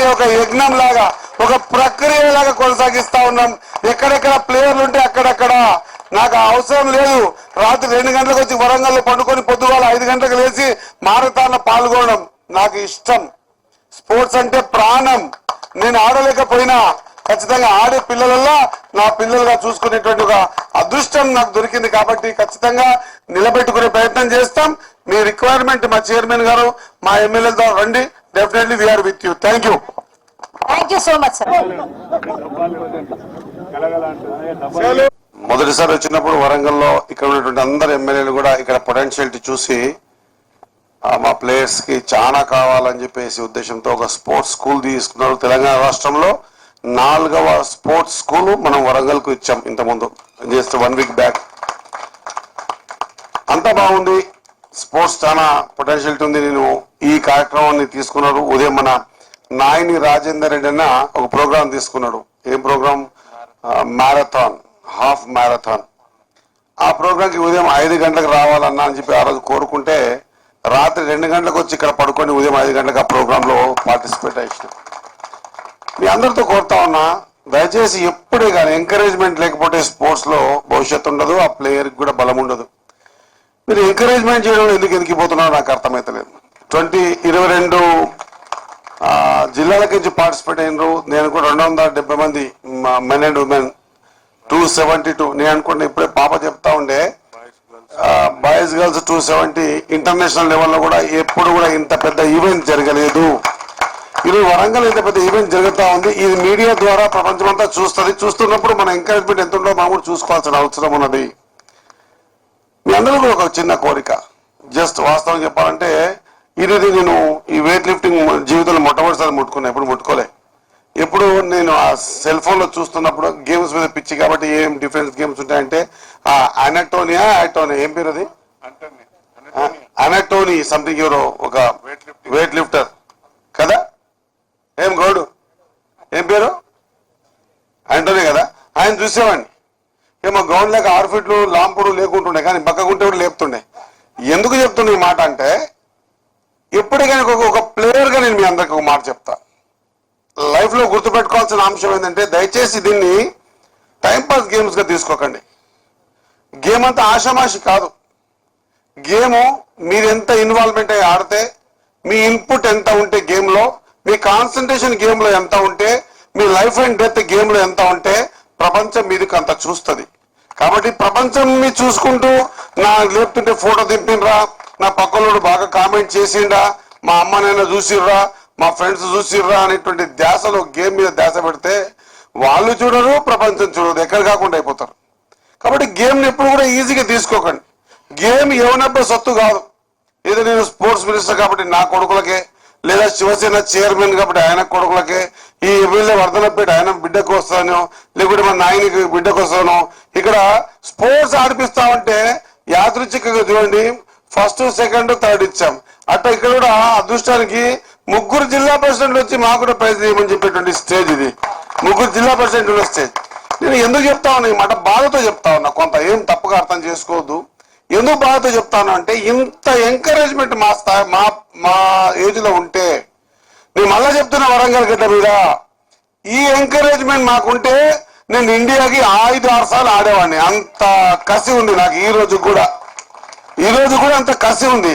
నుంచి ఒక యజ్ఞం లాగా ఒక ప్రక్రియ లాగా కొనసాగిస్తా ఉన్నాం. ఎక్కడెక్కడ ప్లేయర్లు ఉంటే అక్కడక్కడ. నాకు అవసరం లేదు. రాత్రి రెండు గంటలకు వచ్చి వరంగల్లో పండుకొని పొద్దుగాల ఐదు గంటలకు లేచి మారథాన్ పాల్గొనడం నాకు ఇష్టం. స్పోర్ట్స్ అంటే ప్రాణం. నేను ఆడలేకపోయినా ఖచ్చితంగా ఆడే పిల్లలలో నా పిల్లలుగా చూసుకునేటువంటి ఒక అదృష్టం నాకు దొరికింది కాబట్టి ఖచ్చితంగా నిలబెట్టుకునే ప్రయత్నం చేస్తాం. మీ రిక్వైర్మెంట్ మా చైర్మన్ గారు మా ఎమ్మెల్యేతో రండి. Definitely we are with you thank you thank you so much sir మొదటిసారి వచ్చినప్పుడు వరంగల్లో ఇక్కడ ఉన్నటువంటి అందరు ఎమ్మెల్యేలు కూడా ఇక్కడ పొటెన్షియలిటీ చూసి మా ప్లేయర్స్కి చాలా కావాలని చెప్పేసి ఉద్దేశంతో ఒక స్పోర్ట్స్ స్కూల్ తీసుకున్నారు తెలంగాణ రాష్ట్రంలో. నాలుగవ స్పోర్ట్స్ స్కూల్ మనం వరంగల్కు ఇచ్చాం ఇంతకుముందు. జస్ట్ వన్ వీక్ బ్యాక్ అంతా బాగుంది. స్పోర్ట్స్ చాలా పొటెన్షియల్ ఉంది. నేను ఈ కార్యక్రమాన్ని తీసుకున్నాడు. ఉదయం మన నాయని రాజేందర్ రెడ్డి అన్న ఒక ప్రోగ్రామ్ తీసుకున్నాడు. ఏం ప్రోగ్రామ్ మ్యారథాన్. Half marathon. ఆ ప్రోగ్రామ్కి ఉదయం ఐదు గంటలకు రావాలన్నా అని చెప్పి ఆ రోజు కోరుకుంటే రాత్రి రెండు గంటలకు వచ్చి ఇక్కడ పడుకొని ఉదయం ఐదు గంటలకు ఆ ప్రోగ్రామ్లో పార్టిసిపేట్ అయ్యాను మీ అందరితో కోరుతా ఉన్నా దయచేసి ఎప్పుడే కానీ ఎంకరేజ్మెంట్ లేకపోతే స్పోర్ట్స్లో భవిష్యత్తు ఉండదు. ఆ ప్లేయర్కి కూడా బలం ఉండదు. మీరు ఎంకరేజ్మెంట్ చేయడం ఎందుకు ఎదిగిపోతున్నారో నాకు అర్థమైతలేదు. ట్వంటీ ఇరవై రెండు జిల్లాల నుంచి పార్టిసిపేట్ అయినరు. నేను కూడా రెండు వందల డెబ్బై మంది men and women two seventy two నేను అనుకుంటే ఇప్పుడే పాప చెప్తా ఉండే boys girls two seventy international లెవెల్లో కూడా ఎప్పుడు కూడా ఇంత పెద్ద ఈవెంట్ జరగలేదు. ఈరోజు వరంగల్ ఇంత పెద్ద ఈవెంట్ జరుగుతూ ఉంది. ఇది మీడియా ద్వారా ప్రపంచమంతా చూస్తుంది. చూస్తున్నప్పుడు మన ఎంకరేజ్మెంట్ ఎంత ఉందో మనం కూడా చూసుకోవాల్సిన అవసరం ఉన్నది. మీ అందరూ కూడా ఒక చిన్న కోరిక. జస్ట్ వాస్తవం చెప్పాలంటే ఇది నేను ఈ వెయిట్ లిఫ్టింగ్ జీవితంలో మొట్టమొదటిసారి ముట్టుకున్నా ఎప్పుడు ముట్టుకోలే. ఎప్పుడు నేను ఆ సెల్ ఫోన్లో చూస్తున్నప్పుడు గేమ్స్ మీద పిచ్చి కాబట్టి ఏం డిఫరెన్స్ గేమ్స్ ఉంటాయంటే ఆ అనటోనియా యాటోనియా ఏం పేరు అది? అనటోని సంథింగ్ ఎవరో ఒక వెయిట్ లిఫ్టర్ కదా? ఏం గౌడు? ఏం పేరు? అంటోనే కదా? ఆయన చూసేవాడిని. ఏమో గ్రౌండ్ లేక ఆరు ఫీట్లు లాంపుడు లేకుంటుండే కానీ బక్కకుంటే కూడా లేపుతుండే. ఎందుకు చెప్తుండే ఈ మాట అంటే ఎప్పటికైనా ఒక ప్లేయర్గా నేను మీ అందరికి ఒక మాట చెప్తా. లైఫ్లో గుర్తుపెట్టుకోవాల్సిన అంశం ఏంటంటే దయచేసి దీన్ని టైంపాస్ గేమ్స్గా తీసుకోకండి. గేమ్ అంతా ఆషామాషి కాదు. గేమ్ మీరు ఎంత ఇన్వాల్వ్మెంట్ అయ్యి ఆడితే మీ ఇన్పుట్ ఎంత ఉంటే గేమ్లో మీ కాన్సన్ట్రేషన్ గేమ్లో ఎంత ఉంటే మీ లైఫ్ అండ్ డెత్ గేమ్లో ఎంత ఉంటే ప్రపంచం మీదకి అంత చూస్తుంది. కాబట్టి ప్రపంచం మీ చూసుకుంటూ నా లేపుతుంటే ఫోటో దింపినరా నా పక్కనోడు బాగా కామెంట్ చేసిండా మా అమ్మనైనా చూసిర్రా మా ఫ్రెండ్స్ చూసిర్రా అనేటువంటి ధ్యాసలో గేమ్ మీద ధ్యాస పెడితే వాళ్ళు చూడరు ప్రపంచం చూడరు ఎక్కడ కాకుండా అయిపోతారు. కాబట్టి గేమ్ని ఎప్పుడు కూడా ఈజీగా తీసుకోకండి. గేమ్ ఎవనబ్బే సత్తు కాదు. ఏదో నేను స్పోర్ట్స్ మినిస్టర్ కాబట్టి నా కొడుకులకే లేదా శివసేన చైర్మన్ కాబట్టి ఆయన కొడుకులకే ఈ ఎమ్మెల్యే వర్ధనపేట ఆయన బిడ్డకు వస్తాను లేకుంటే మన నాయనికి బిడ్డకు వస్తాను. ఇక్కడ స్పోర్ట్స్ ఆడిపిస్తామంటే యాదృచ్ఛికంగా చూడండి ఫస్ట్ సెకండ్ థర్డ్ ఇచ్చాం. అట్లా ఇక్కడ కూడా అదృష్టానికి ముగ్గురు జిల్లా ప్రెసిడెంట్లు వచ్చి మాకు కూడా ప్రైజ్ ఇవ్వమని చెప్పేటువంటి స్టేజ్ ఇది. ముగ్గురు జిల్లా ప్రెసిడెంట్ స్టేజ్. నేను ఎందుకు చెప్తా ఉన్నా ఈ మాట బాధతో చెప్తా ఉన్నా కొంత ఏం తప్పుగా అర్థం చేసుకోవద్దు. ఎందుకు బాధతో చెప్తాను అంటే ఇంత ఎంకరేజ్మెంట్ మా స్థాయి మా మా ఏజ్లో ఉంటే నేను మళ్ళా చెప్తున్నా వరంగల్ గడ్డ మీద ఈ ఎంకరేజ్మెంట్ మాకుంటే నేను ఇండియాకి ఐదు ఆరు సార్లు ఆడేవాడిని. అంత కసి ఉంది నాకు ఈ రోజు కూడా. ఈ రోజు కూడా అంత కసి ఉంది.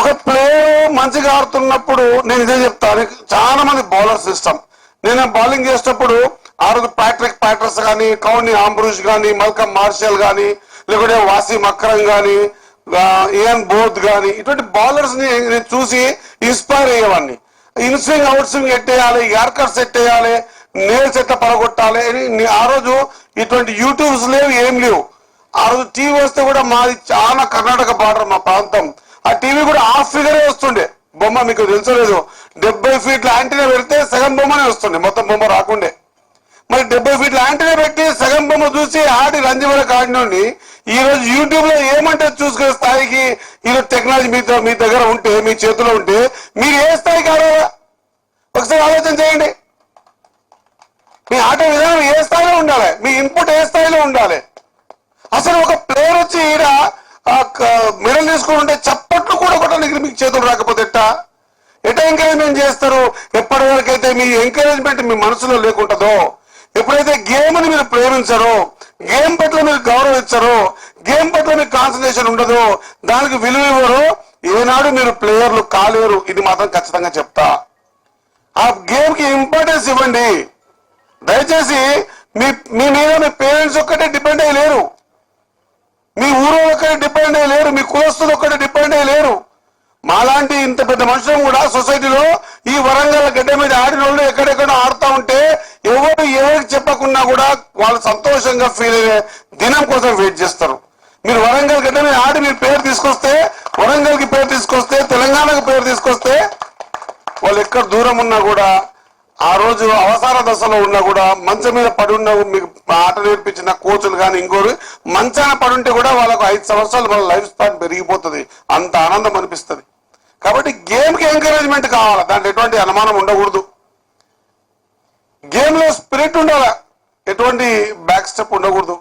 ఒక ప్లేయర్ మంచిగా ఆడుతున్నప్పుడు నేను ఇదే చెప్తాను చాలా మంది బౌలర్స్ ఇష్టం. నేను బౌలింగ్ చేసేటప్పుడు ఆ రోజు ప్యాట్రిక్ ప్యాటర్స్ కానీ కౌని ఆంబ్రూజ్ కానీ మల్కమ్ మార్షల్ కానీ లేకుంటే వాసి మక్రం కానీ ఏఎన్ బోత్ కానీ ఇటువంటి బౌలర్స్ని నేను చూసి ఇన్స్పైర్ అయ్యేవాడిని. ఇన్స్వింగ్ అవుట్ స్వింగ్ ఎట్టేయాలి యార్కర్స్ ఎట్టేయాలి నేల్స్ ఎట్లా పడగొట్టాలి అని ఆ రోజు ఇటువంటి యూట్యూబ్స్ లేవు ఏం లేవు. ఆ రోజు టీవీ వస్తే కూడా మాది చాలా కర్ణాటక బార్డర్ మా ప్రాంతం. ఆ టీవీ కూడా హాఫ్ ఫిగరే వస్తుండే. బొమ్మ మీకు తెలుసలేదు డెబ్బై ఫీట్ల యాంటీనా పెడితే సగం బొమ్మనే వస్తుండే. మొత్తం బొమ్మ రాకుండే. మరి డెబ్బై ఫీట్ల యాంటీనా పెట్టి సగం బొమ్మ చూసి ఆడి రంజీవరకు కాడినండి ఈ రోజు యూట్యూబ్లో ఏమంటే చూసుకునే స్థాయికి ఈరోజు టెక్నాలజీ మీతో మీ దగ్గర ఉంటే మీ చేతిలో ఉంటే మీరు ఏ స్థాయికి ఆడాలా? ఒకసారి ఆలోచన చేయండి. మీ ఆట విధానం ఏ స్థాయిలో ఉండాలి? మీ ఇన్పుట్ ఏ స్థాయిలో ఉండాలి? అసలు ఒక ప్లేయర్ వచ్చి ఈడ మెడల్ తీసుకుని ఉంటే చప్పట్లు కూడా కొట్టడానికి మీకు చేతులు రాకపోతే ఎట్టా? ఎట ఎంకరేజ్మెంట్ చేస్తారు? ఎప్పటి వరకైతే మీ ఎంకరేజ్మెంట్ మీ మనసులో లేకుంటుందో ఎప్పుడైతే గేమ్ని మీరు ప్రేమించరో గేమ్ పట్ల మీరు గౌరవించరో గేమ్ పట్ల మీకు కాన్సన్ట్రేషన్ ఉండదో దానికి విలువ ఇవ్వరో ఏనాడు మీరు ప్లేయర్లు కాలేరు. ఇది మాత్రం ఖచ్చితంగా చెప్తా. ఆ గేమ్కి ఇంపార్టెన్స్ ఇవ్వండి. దయచేసి మీ మీ మీద మీ పేరెంట్స్ ఒక్కటే డిపెండ్ అయ్యి లేరు. మీ ఊరు ఒక్కటే డిపెండ్ అయ్యి లేరు. మీ కులస్తులు ఒక్కటే డిపెండ్ అయ్యి లేరు. మాలాంటి ఇంత పెద్ద మనుషులు కూడా సొసైటీలో ఈ వరంగల్ గడ్డ మీద ఆడిన వాళ్ళు ఎక్కడెక్కడో ఆడుతా ఉంటే ఎవరు ఎవరికి చెప్పకుండా కూడా వాళ్ళు సంతోషంగా ఫీల్ అయ్యే దినం కోసం వెయిట్ చేస్తారు. మీరు వరంగల్ గడ్డ ఆడి మీరు పేరు తీసుకొస్తే వరంగల్కి పేరు తీసుకొస్తే తెలంగాణకు పేరు తీసుకొస్తే వాళ్ళు ఎక్కడ దూరం ఉన్నా కూడా ఆ రోజు అవసర దశలో ఉన్నా కూడా మంచం మీద పడి ఉన్న మీకు ఆట నేర్పించిన కోచులు కానీ ఇంకోరు మంచాన పడి ఉంటే కూడా వాళ్ళకు ఐదు సంవత్సరాలు వాళ్ళ లైఫ్ స్పాన్ పెరిగిపోతుంది. అంత ఆనందం అనిపిస్తుంది. కాబట్టి గేమ్కి ఎంకరేజ్మెంట్ కావాలి? దాంట్లో ఎటువంటి అనుమానం ఉండకూడదు గేమ్లో స్పిరిట్ ఉండాలి ఎటువంటి బ్యాక్ స్టెప్ ఉండకూడదు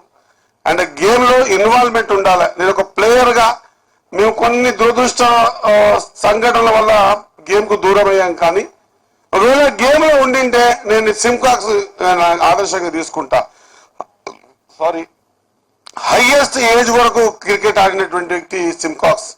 అండ్ గేమ్లో ఇన్వాల్వ్మెంట్ ఉండాలి. నేను ఒక ప్లేయర్గా మేము కొన్ని దురదృష్ట సంఘటనల వల్ల గేమ్కు దూరం అయ్యాం కానీ ఒకవేళ గేమ్లో ఉండింటే నేను సిమ్కాక్స్ ఆదర్శంగా తీసుకుంటా. సారీ హైయెస్ట్ ఏజ్ వరకు క్రికెట్ ఆడినటువంటి వ్యక్తి సిమ్కాక్స్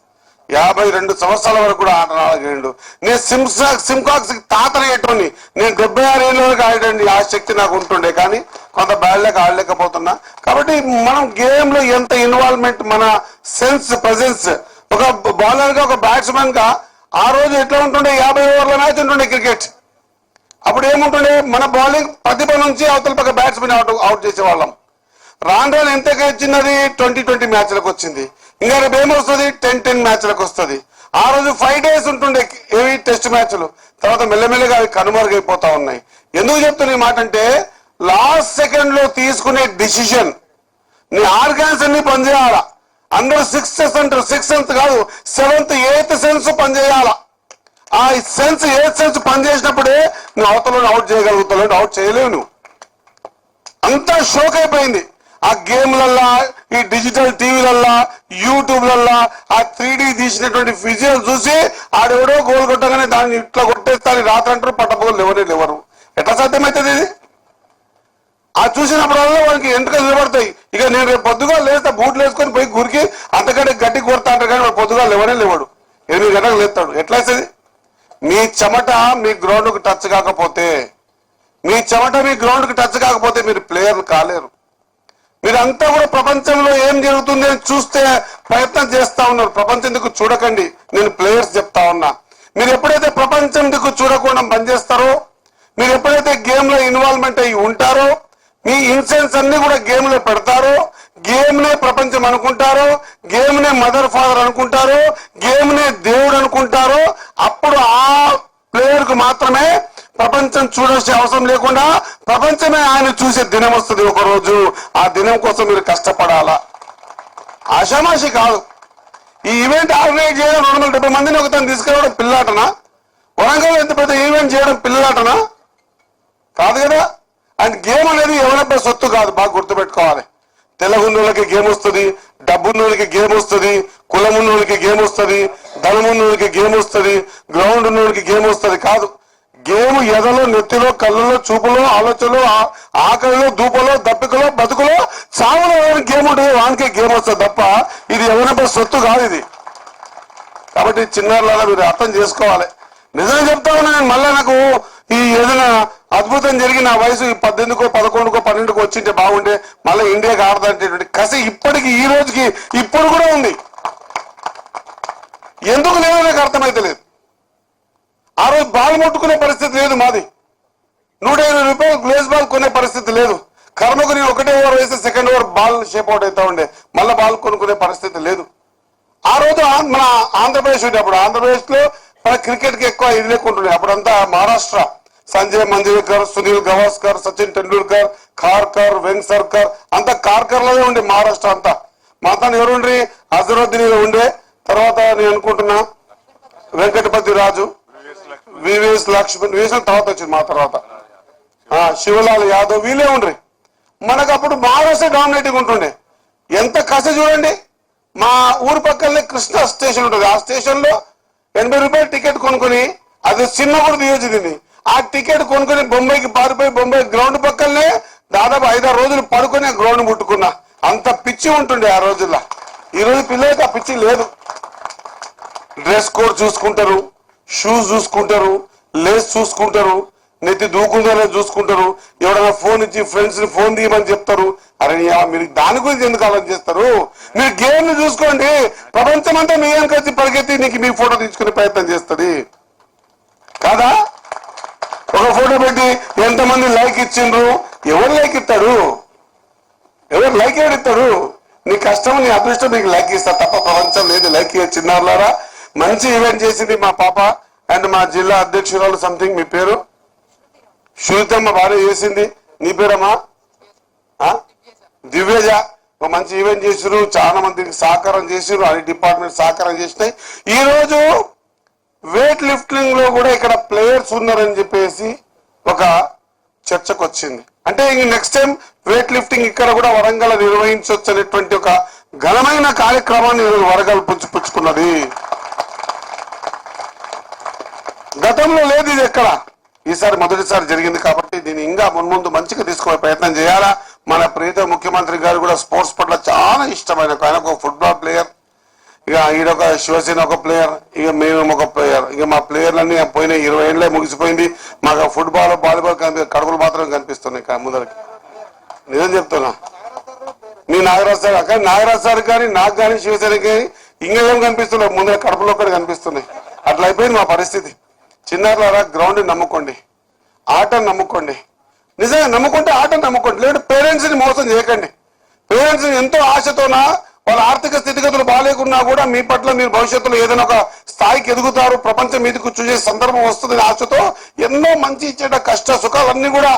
యాభై రెండు సంవత్సరాల వరకు కూడా ఆట ఆడగలిగాడు నేను సిమ్స్ సిమ్కాక్స్ తాతనయ్యేటోని నేను డెబ్బై ఆరు ఏళ్ళకి వరకు ఆడండి ఆ శక్తి నాకు ఉంటుండే. కానీ కొంత బ్యాడ్లేక ఆడలేకపోతున్నా. కాబట్టి మనం గేమ్లో ఎంత ఇన్వాల్వ్మెంట్ మన సెన్స్ ప్రజెన్స్ ఒక బౌలర్గా ఒక బ్యాట్స్మెన్గా ఆ రోజు ఎట్లా ఉంటుండే? యాభై ఓవర్ల మ్యాచ్ ఉంటుండే క్రికెట్. అప్పుడు ఏముంటుండే? మన బౌలింగ్ ప్రతిభ నుంచి అవతల పక్క బ్యాట్స్మెన్ అవుట్ అవుట్ చేసేవాళ్ళం. రాను రాను ఎంత వచ్చినది ట్వంటీ ట్వంటీ మ్యాచ్లకు వచ్చింది. ఇంకా రేపు ఏమొస్తుంది? టెన్ టెన్ మ్యాచ్లకు వస్తుంది. ఆ రోజు ఫైవ్ డేస్ ఉంటుండే ఏవి టెస్ట్ మ్యాచ్లు తర్వాత మెల్లమెల్లగా అవి కనుమరుగైపోతా ఉన్నాయి. ఎందుకు చెప్తున్నా ఈ మాట అంటే లాస్ట్ సెకండ్లో తీసుకునే డిసిషన్ నీ ఆర్గాన్స్ అన్ని పనిచేయాల? అందరూ సిక్స్త్ అంటారు సిక్స్త్ కాదు సెవెంత్ ఎయిత్ సెన్స్ పనిచేయాల? ఆ సెన్స్ ఎయిత్ సెన్స్ పనిచేసినప్పుడే నువ్వు అవతలను అవుట్ చేయగలుగుతావు అవుట్ చేయలేవు నువ్వు. అంతా షోక్ అయిపోయింది. ఆ గేమ్లల్లా ఈ డిజిటల్ టీవీలల్లా యూట్యూబ్లల్లా ఆ త్రీ తీసినటువంటి ఫిజియల్ చూసి ఆడెవడో గోల్ కొట్టగానే దాన్ని ఇట్లా కొట్టేస్తాను రాత్రి అంటారు పట్టపగలు ఎవరే లేవరు. ఎట్లా సాధ్యమవుతుంది ఇది? ఆ చూసినప్పుడల్లా వాళ్ళకి ఎంటకలు నిలబడతాయి. ఇక నేను రేపు పొద్దుగా లేస్తా బూట్లు వేసుకొని పోయి గురికి అంతకంటే గట్టి కొడతా అంటారు కానీ వాడు పొద్దుగా లేవనే లేవాడు. ఎనిమిది గంటలకు లేస్తాడు. ఎట్లా వేస్తుంది మీ చెమట మీ గ్రౌండ్కి టచ్ కాకపోతే మీ చెమట మీ గ్రౌండ్కి టచ్ కాకపోతే మీరు ప్లేయర్ కాలేరు. మీరంతా కూడా ప్రపంచంలో ఏం జరుగుతుంది అని చూస్తే ప్రయత్నం చేస్తా ఉన్నారు. ప్రపంచం దిక్కు చూడకండి? నేను ప్లేయర్స్ చెప్తా ఉన్నా. మీరు ఎప్పుడైతే ప్రపంచం దిక్కు చూడకుండా పనిచేస్తారో మీరు ఎప్పుడైతే గేమ్లో ఇన్వాల్వ్మెంట్ అయ్యి ఉంటారో మీ ఇన్సెన్స్ అన్ని కూడా గేమ్లో పెడతారో గేమ్ నే ప్రపంచం అనుకుంటారో గేమ్ నే మదర్ ఫాదర్ అనుకుంటారో గేమ్ నే దేవుడు అనుకుంటారో అప్పుడు ఆ ప్లేయర్కు మాత్రమే ప్రపంచం చూడాల్సిన అవసరం లేకుండా ప్రపంచమే ఆయన చూసే దినం వస్తుంది ఒకరోజు. ఆ దినం కోసం మీరు కష్టపడాలా? ఆషామాషి కాదు. ఈ ఈవెంట్ ఆర్గనైజ్ చేయడం రెండు వందల డెబ్బై మందిని ఒకతను తీసుకురావడం పిల్లాటనా? వరంగల్ ఎంత పెద్ద ఈవెంట్ చేయడం పిల్లలాటనా కాదు కదా? అండ్ గేమ్ అనేది ఎవరైనా సొత్తు కాదు బాగా గుర్తుపెట్టుకోవాలి. తెల్లగున్నోళ్ళకి గేమ్ వస్తుంది డబ్బున్నోళ్ళకి గేమ్ వస్తుంది కులమున్నోళ్ళకి గేమ్ వస్తుంది ధనమున్నోళ్ళకి గేమ్ వస్తుంది గ్రౌండ్ ఉన్నోళ్ళకి గేమ్ వస్తుంది కాదు. గేమ్ ఎదలో నెత్తిలో కళ్ళలో చూపులో ఆలోచనలో ఆకలిలో దూపలో దప్పికలో బతుకులో చావులో ఎవరికి గేమ్ ఉంటుంది వానికే గేమ్ వస్తుంది తప్ప ఇది ఎవరైనా సొత్తు కాదు ఇది. కాబట్టి చిన్నారులాగా మీరు అర్థం చేసుకోవాలి. నిజంగా చెప్తా ఉన్నా నేను మళ్ళీ నాకు ఈ ఏదైనా అద్భుతం జరిగి నా వయసు ఈ పద్దెనిమిదికో పదకొండుకో పన్నెండుకో వచ్చింటే బాగుంటే మళ్ళీ ఇండియాకి ఆడదంటేటువంటి కసి ఇప్పటికి ఈ రోజుకి ఇప్పుడు కూడా ఉంది. ఎందుకు లేదో నాకు అర్థమైతే లేదు. ఆ రోజు బాల్ ముట్టుకునే పరిస్థితి లేదు మాది. నూట ఇరవై రూపాయలు గ్లేజ్ బాల్ కొనే పరిస్థితి లేదు. కర్మకు నేను ఒకటే ఓవర్ వేస్తే second over ball shape out అవుతా ఉండే. మళ్ళీ బాల్ కొనుక్కునే పరిస్థితి లేదు. ఆ రోజు మన ఆంధ్రప్రదేశ్ ఉండేప్పుడు ఆంధ్రప్రదేశ్లో ఆంధ్రప్రదేశ్లో మన క్రికెట్కి ఎక్కువ ఇది లేకుంటుండే అప్పుడంతా మహారాష్ట్ర సంజయ్ మంజరేకర్ సునీల్ గవాస్కర్ సచిన్ టెండూల్కర్ కార్కర్ వెంగ్ సర్కర్ అంతా కార్కర్లోనే ఉండే మహారాష్ట్ర అంతా. మా తను ఎవరు ఉండ్రి అజరుద్దీన్ ఉండే. తర్వాత నేను అనుకుంటున్నా వెంకటపతి రాజు. వివిఎస్ లక్ష్మణ్ వివిఎస్ తర్వాత వచ్చింది మా తర్వాత. ఆ, శివలాల్ యాదవ్ వీళ్ళే ఉండ్రి. మనకు అప్పుడు మహారాష్ట్ర డామినేటింగ్ ఉంటుండే. ఎంత కష్ట చూడండి మా ఊరు పక్కనే కృష్ణా స్టేషన్ ఉంటుంది. ఆ స్టేషన్లో ఎనభై రూపాయలు టికెట్ కొనుక్కొని అది చిన్నప్పుడు కూడా దీన్ని. ఆ టికెట్ కొనుక్కొని బొంబాయికి పారిపోయి బొంబాయి గ్రౌండ్ పక్కనే దాదాపు ఐదారు రోజులు పడుకొని ఆ గ్రౌండ్ ముట్టుకున్నా. అంత పిచ్చి ఉంటుండే ఆ రోజుల్లో. ఈ రోజు పిల్లలకి ఆ పిచ్చి లేదు. డ్రెస్ కోడ్ చూసుకుంటారు. షూస్ చూసుకుంటారు లేస్ చూసుకుంటారు నెత్తి దూకుందో చూసుకుంటారు. ఎవరైనా ఫోన్ ఇచ్చి ఫ్రెండ్స్ని ఫోన్ తీయమని చెప్తారు. అరే మీరు దాని గురించి ఎందుకు ఆలోచన చేస్తారు? మీరు గేమ్ని చూసుకోండి. ప్రపంచం అంతా మీ వెనకొచ్చి పరిగెత్తి నీకు మీ ఫోటో తీసుకునే ప్రయత్నం చేస్తుంది. కాదా? ఒక ఫోటో పెట్టి ఎంతమంది లైక్ ఇచ్చిండ్రు? ఎవరు లైక్ ఇస్తారు? ఎవరు లైక్ ఎవరు ఇస్తారు నీ కష్టం నీ అదృష్టం నీకు లైక్ ఇస్తారు తప్ప ప్రపంచం లేదు. లైక్ ఇయ్య చిన్నారులారా మంచి ఈవెంట్ చేసింది మా పాప అండ్ మా జిల్లా అధ్యక్షురాలు సంథింగ్ మీ పేరు? శృతమ్మ భార్య చేసింది. నీ పేరమ్మా? దివ్యజ. ఒక మంచి ఈవెంట్ చేసిరు చాలా మందికి సహకారం చేసిరు అన్ని డిపార్ట్మెంట్ సహకారం చేసినాయి. ఈ రోజు వెయిట్ లిఫ్టింగ్లో కూడా ఇక్కడ ప్లేయర్స్ ఉన్నారని చెప్పేసి ఒక చర్చకు వచ్చింది. అంటే ఇంక నెక్స్ట్ టైం వెయిట్ లిఫ్టింగ్ ఇక్కడ కూడా వరంగల్ నిర్వహించవచ్చు అనేటువంటి ఒక ఘనమైన కార్యక్రమాన్ని వరంగల్ పుచ్చుపుచ్చుకున్నది గతంలో లేదు ఇది ఎక్కడ? ఈసారి మొదటిసారి జరిగింది కాబట్టి దీన్ని ఇంకా మున్ముందు మంచిగా తీసుకునే ప్రయత్నం చేయాలా? మన ప్రీత ముఖ్యమంత్రి గారు కూడా స్పోర్ట్స్ పట్ల చాలా ఇష్టమైన ఆయన ఒక ఫుట్బాల్ ప్లేయర్. ఇక ఈడొక శివసేన ఒక ప్లేయర్ ఇక మేము ఒక ప్లేయర్. ఇక మా ప్లేయర్లన్నీ పోయిన ఇరవై ఏళ్ళే ముగిసిపోయింది. మాకు ఫుట్బాల్ వాలీబాల్ కనిపి కడుపులు మాత్రం కనిపిస్తున్నాయి ముందరికి. నిజం చెప్తున్నా. నీ నాగరాజ్ సార్ అక్కడ నాగరాజ్ సార్ కానీ నాకు కానీ శివసేన కానీ ఇంకా ఏం కనిపిస్తున్నాయి? ముందర కడుపులో కూడా కనిపిస్తున్నాయి. అట్లా అయిపోయింది మా పరిస్థితి. చిన్నారులారా గ్రౌండ్ నమ్ముకోండి. ఆట నమ్ముకోండి. నిజంగా నమ్ముకుంటే ఆటను నమ్ముకోండి. లేదంటే పేరెంట్స్ని మోసం చేయకండి. పేరెంట్స్ని ఎంతో ఆశతోనా వాళ్ళ ఆర్థిక స్థితిగతులు బాగాలేకున్నా కూడా మీ పట్ల మీరు భవిష్యత్తులో ఏదైనా ఒక స్థాయికి ఎదుగుతారు ప్రపంచం మీదకు చూసే సందర్భం వస్తుంది ఆశతో ఎన్నో మంచి ఇచ్చేట కష్ట సుఖాలన్నీ కూడా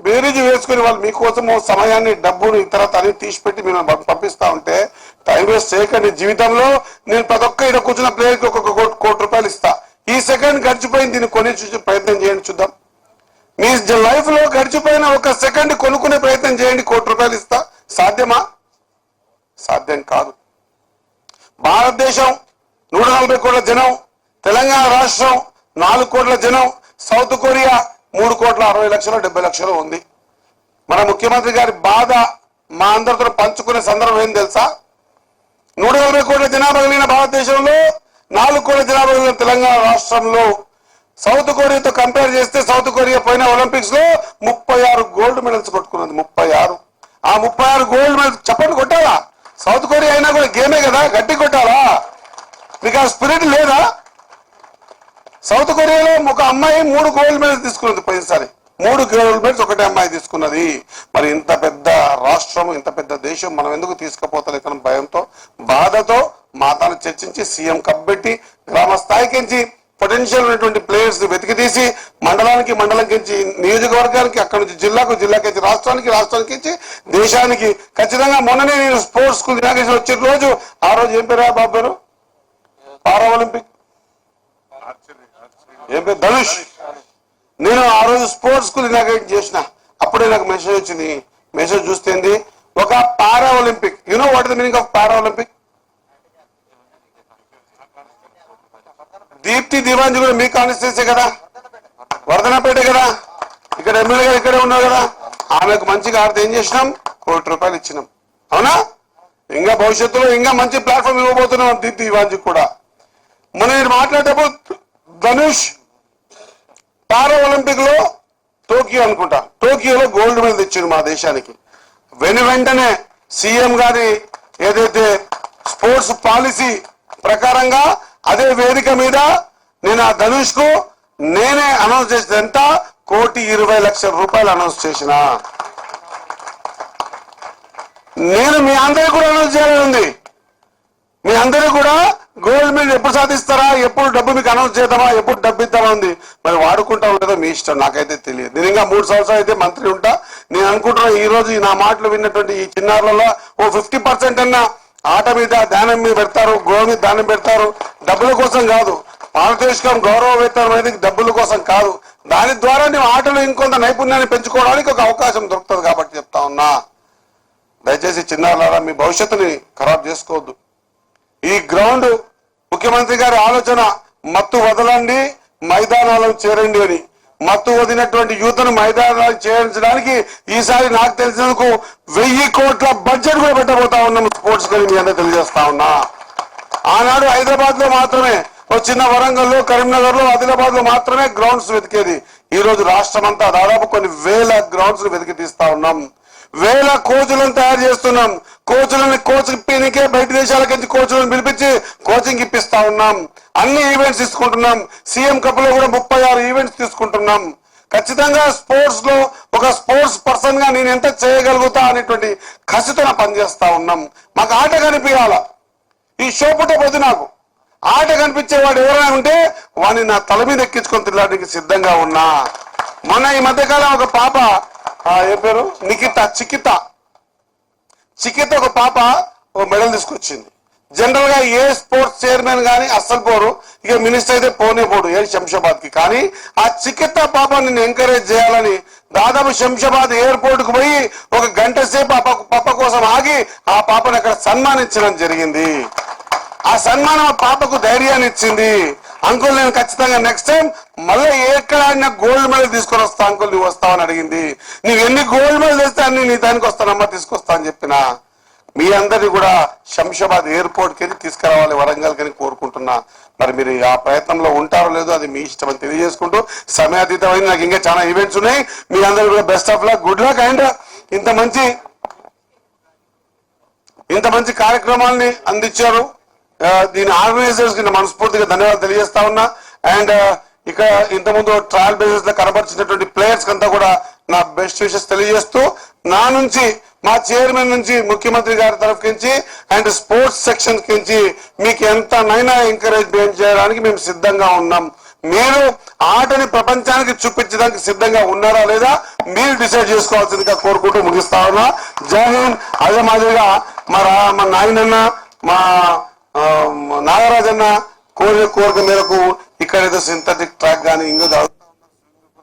బేరీజు వేసుకుని వాళ్ళు మీకోసం సమయాన్ని డబ్బును ఇతర అన్ని తీసిపెట్టి మేము పంపిస్తా ఉంటే టైం వేస్ట్ చేయకండి. జీవితంలో నేను ప్రతి ఒక్క ఇక్కడ కూర్చున్న ప్లేయర్కి ఒక కోటి కోటి రూపాయలు ఇస్తా. ఈ సెకండ్ గడిచిపోయింది దీన్ని కొని చూసి ప్రయత్నం చేయండి చూద్దాం. మీ లైఫ్లో గడిచిపోయిన ఒక సెకండ్ కొనుక్కునే ప్రయత్నం చేయండి కోటి రూపాయలు ఇస్తా. సాధ్యమా? సాధ్యం కాదు. భారతదేశం నూట నలభై కోట్ల జనం తెలంగాణ రాష్ట్రం నాలుగు కోట్ల జనం సౌత్ కొరియా మూడు కోట్ల అరవై లక్షలు డెబ్బై లక్షలు ఉంది. మన ముఖ్యమంత్రి గారి బాధ మా అందరితో పంచుకునే సందర్భం ఏం తెలుసా? నూట నలభై కోట్ల జనాభా కలిగిన భారతదేశంలో నాలుగు కోట్ల జనాభా తెలంగాణ రాష్ట్రంలో సౌత్ కొరియాతో కంపేర్ చేస్తే సౌత్ కొరియా పోయిన ఒలింపిక్స్లో ముప్పై ఆరు గోల్డ్ మెడల్స్ కొట్టుకున్నది ముప్పై ఆరు. ఆ ముప్పై ఆరు గోల్డ్ మెడల్స్ చప్పట్లు కొట్టాలా? సౌత్ కొరియా అయినా కూడా గేమే కదా గట్టి కొట్టాలా? మీకు ఆ స్పిరిట్ లేదా? సౌత్ కొరియాలో ఒక అమ్మాయి మూడు గోల్డ్ మెడల్స్ తీసుకున్నది పోయినసారి. మూడు గోల్డ్ మెడల్స్ ఒకటే అమ్మాయి తీసుకున్నది. మరి ఇంత పెద్ద రాష్ట్రం ఇంత పెద్ద దేశం మనం ఎందుకు తీసుకుపోతలేకన భయంతో బాధతో మాతాను చర్చించి సీఎం కబ్బెట్టి గ్రామ స్థాయికించి పొటెన్షియల్ ఉన్నటువంటి ప్లేయర్స్ వెతికి తీసి మండలానికి మండలంకించి నియోజకవర్గానికి అక్కడ నుంచి జిల్లాకు జిల్లాకించి రాష్ట్రానికి రాష్ట్రానికి ఇచ్చి దేశానికి ఖచ్చితంగా మొన్ననే నేను స్పోర్ట్స్ స్కూల్ దినాకేసి వచ్చిన రోజు ఆ రోజు ఏం పేరు బాబు పేరు? Para olympic? ఏం పేరు? ధనుష్. నేను ఆ రోజు స్పోర్ట్స్ స్కూల్ ఇనాగ్రేట్ చేసిన. అప్పుడే నాకు మెసేజ్ వచ్చింది. మెసేజ్ చూస్తేంది ఒక para olympic you know what the meaning of para olympic Deepthi Jeevanji కూడా మీ కాన్స్టిట్యూన్సీ కదా? వర్ధనపేట కదా? ఇక్కడ ఎమ్మెల్యే గారు ఇక్కడే ఉన్నారు కదా? ఆమెకు మంచిగా ఆడితే ఏం చేసినాం? కోటి రూపాయలు ఇచ్చినాం. అవునా? ఇంకా భవిష్యత్తులో ఇంకా మంచి ప్లాట్ఫామ్ ఇవ్వబోతున్నాం దీప్తి దివాంజి కూడా. మనం మీరు మాట్లాడేటప్పుడు ధనుష్ పారా ఒలింపిక్లో టోకియో అనుకుంటా. టోకియోలో గోల్డ్ మెడల్ తెచ్చింది మా దేశానికి. వెను వెంటనే సీఎం గారి ఏదైతే స్పోర్ట్స్ పాలసీ ప్రకారంగా అదే వేదిక మీద నేను ఆ ధనుష్కు నేనే అనౌన్స్ చేసిన ఎంత కోటి ఇరవై లక్షల రూపాయలు అనౌన్స్ చేసిన. నేను మీ అందరికి కూడా అనౌన్స్ చేయాలని ఉంది. మీ అందరూ కూడా గోల్డ్ మెడల్ ఎప్పుడు సాధిస్తారా? ఎప్పుడు డబ్బు మీకు అనౌన్స్ చేద్దామా? ఎప్పుడు డబ్బు ఇద్దామా ఉంది? మరి వాడుకుంటాం లేదో మీ ఇష్టం నాకైతే తెలియదు. నేను ఇంకా మూడు సంవత్సరాలు అయితే మంత్రి ఉంటా. నేను అనుకుంటున్నా ఈ రోజు నా మాటలు విన్నటువంటి ఈ చిన్నారులలో ఓ ఫిఫ్టీ పర్సెంట్ అన్నా ఆట మీద దానం మీద పెడతారు గో మీద దానం పెడతారు. డబ్బుల కోసం కాదు భారతదేశం గౌరవ వేతనం అనేది డబ్బుల కోసం కాదు. దాని ద్వారా నేను ఆటలో ఇంకొంత నైపుణ్యాన్ని పెంచుకోవడానికి ఒక అవకాశం దొరుకుతుంది కాబట్టి చెప్తా ఉన్నా. దయచేసి చిన్నారులారా మీ భవిష్యత్తుని ఖరాబ్ చేసుకోవద్దు. ఈ గ్రౌండ్ ముఖ్యమంత్రి గారి ఆలోచన మత్తు వదలండి మైదానాలను చేరండి అని. మత్తు వదిలినటువంటి యూత్ను మైదానాలు చేయించడానికి ఈసారి నాకు తెలిసినందుకు వెయ్యి కోట్ల బడ్జెట్ కూడా పెట్టబోతా ఉన్నాం స్పోర్ట్స్కి మీ అందరూ తెలియజేస్తా ఉన్నా. ఆనాడు హైదరాబాద్లో మాత్రమే ఓ చిన్న వరంగల్లో కరీంనగర్లో ఆదిలాబాద్లో మాత్రమే గ్రౌండ్స్ వెతికేది. ఈ రోజు రాష్ట్రం అంతా దాదాపు కొన్ని వేల గ్రౌండ్స్ వెతికి తీస్తా ఉన్నాం. వేల కోచ్లను తయారు చేస్తున్నాం. కోచులని కోచ్ బయట దేశాలకు నుంచి కోచ్లను పిలిపించి కోచింగ్ ఇప్పిస్తా ఉన్నాం. అన్ని ఈవెంట్స్ తీసుకుంటున్నాం. సీఎం కప్లో కూడా ముప్పై ఆరు ఈవెంట్స్ తీసుకుంటున్నాం. ఖచ్చితంగా స్పోర్ట్స్లో ఒక స్పోర్ట్స్ పర్సన్గా నేను ఎంత చేయగలుగుతా అనేటువంటి కసితో పనిచేస్తా ఉన్నాం. మాకు ఆట కనిపించాల? ఈ షో పుట్టే పొద్దు నాకు. ఆట కనిపించేవాడు ఎవరైనా ఉంటే వాడిని నా తల మీద ఎక్కించుకొని తిరగడానికి సిద్ధంగా ఉన్నా. మొన్న ఈ మధ్యకాలం ఒక పాప ఏ పేరు? నిఖిత చికిత. చికిత ఒక పాప ఒక మెడల్ తీసుకొచ్చింది. జనరల్గా ఏ స్పోర్ట్స్ చైర్మన్ కానీ అస్సలు పోరు. ఇక మినిస్టర్ అయితే పోనే పోడు ఏ శంషాబాద్కి కానీ ఆ చికిత పాప నిన్ను ఎంకరేజ్ చేయాలని దాదాపు శంషాబాద్ ఎయిర్పోర్ట్కు పోయి ఒక గంట సేపు ఆ పాప పాప కోసం ఆగి ఆ పాపను అక్కడ సన్మానించడం జరిగింది. ఆ సన్మానం ఆ పాపకు ధైర్యాన్ని ఇచ్చింది. అంకుల్ నేను ఖచ్చితంగా నెక్స్ట్ టైం మళ్ళీ ఎక్కడ ఆడినా గోల్డ్ మెడల్ తీసుకొని వస్తా అంకుల్ నువ్వు వస్తావని అడిగింది. నువ్వు ఎన్ని గోల్డ్ మెడల్ తెస్తే అన్ని నీ దానికి వస్తానమ్మా తీసుకొస్తా అని చెప్పిన. మీ అందరినీ కూడా శంషాబాద్ ఎయిర్పోర్ట్కి తీసుకురావాలి వరంగల్ కని కోరుకుంటున్నా. మరి మీరు ఆ ప్రయత్నంలో ఉంటారో లేదో అది మీ ఇష్టం అని తెలియజేసుకుంటూ సమయాతీతమైన నాకు ఇంకా చాలా ఈవెంట్స్ ఉన్నాయి. మీ అందరూ కూడా best of luck good luck and ఇంత మంచి ఇంత మంచి కార్యక్రమాల్ని అందించారు. దీని ఆర్గనైజర్స్కి మనస్ఫూర్తిగా ధన్యవాదాలు తెలియజేస్తా ఉన్నా. అండ్ ఇక్కడ ఇంతకుముందు ట్రయల్ బేసిస్లో కనబరిచినటువంటి ప్లేయర్స్ అంతా కూడా నా బెస్ట్ విషెస్ తెలియజేస్తూ నా నుంచి మా చైర్మన్ నుంచి ముఖ్యమంత్రి గారి తరఫు నుంచి అండ్ స్పోర్ట్స్ సెక్షన్ నుంచి మీకు ఎంత నైనా ఎంకరేజ్ చేయడానికి మేము సిద్ధంగా ఉన్నాం. మీరు ఆటని ప్రపంచానికి చూపించడానికి సిద్ధంగా ఉన్నారా లేదా మీరు డిసైడ్ చేసుకోవాల్సిందిగా కోరుకుంటూ ముగిస్తా ఉన్నా. జై హింద్. అదే మాదిరిగా మా నాయనన్న మా నాగరాజన్న కోరిన కోరిక మేరకు ఇక్కడ ఏదో సింథటిక్ ట్రాక్ కానీ ఇంకో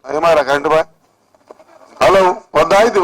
ఏమారా కరెంటు బాయ్ హలో వద్దా ఇది?